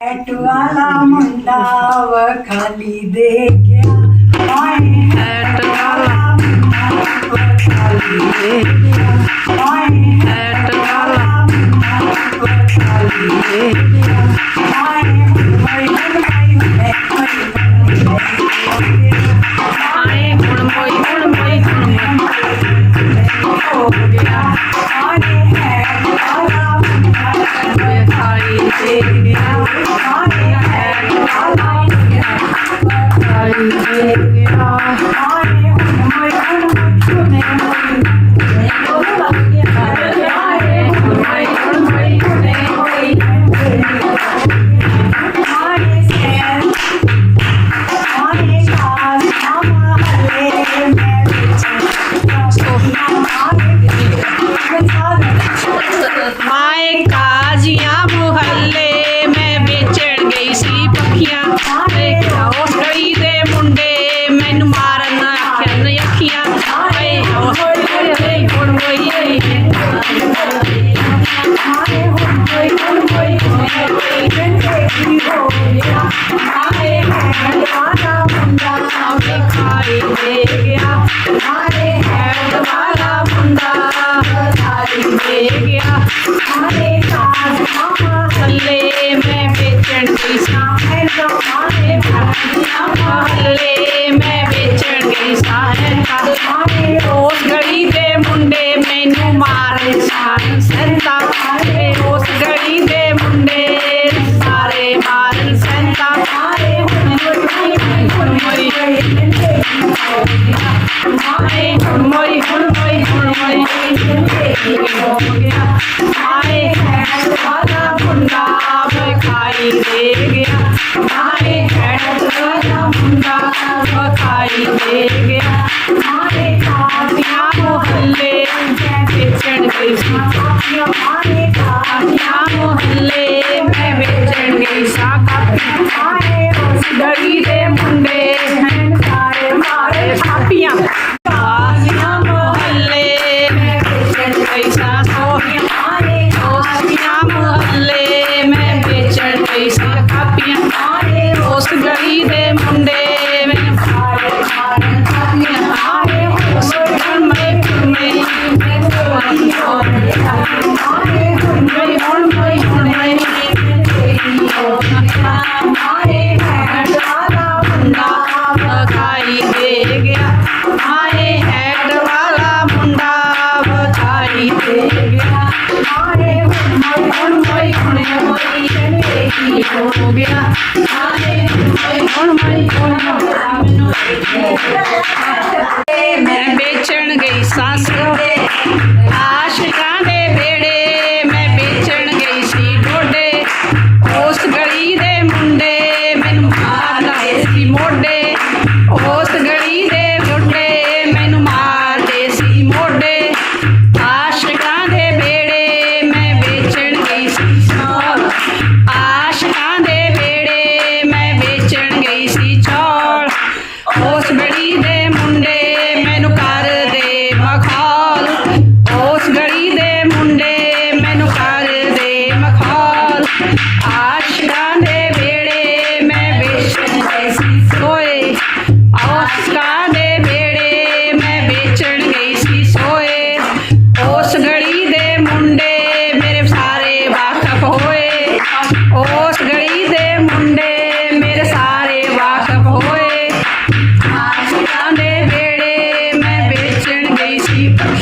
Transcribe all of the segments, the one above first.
ॲटवाला मुंडाव खाली दे गया ॲटवाला मुंडाव खाली दे Lady. बेचन गई सास।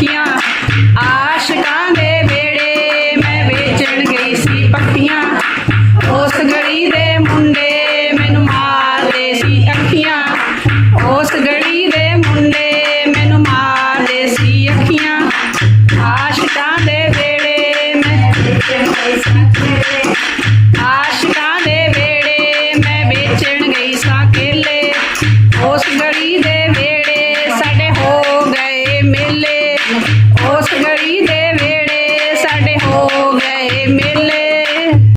Yeah.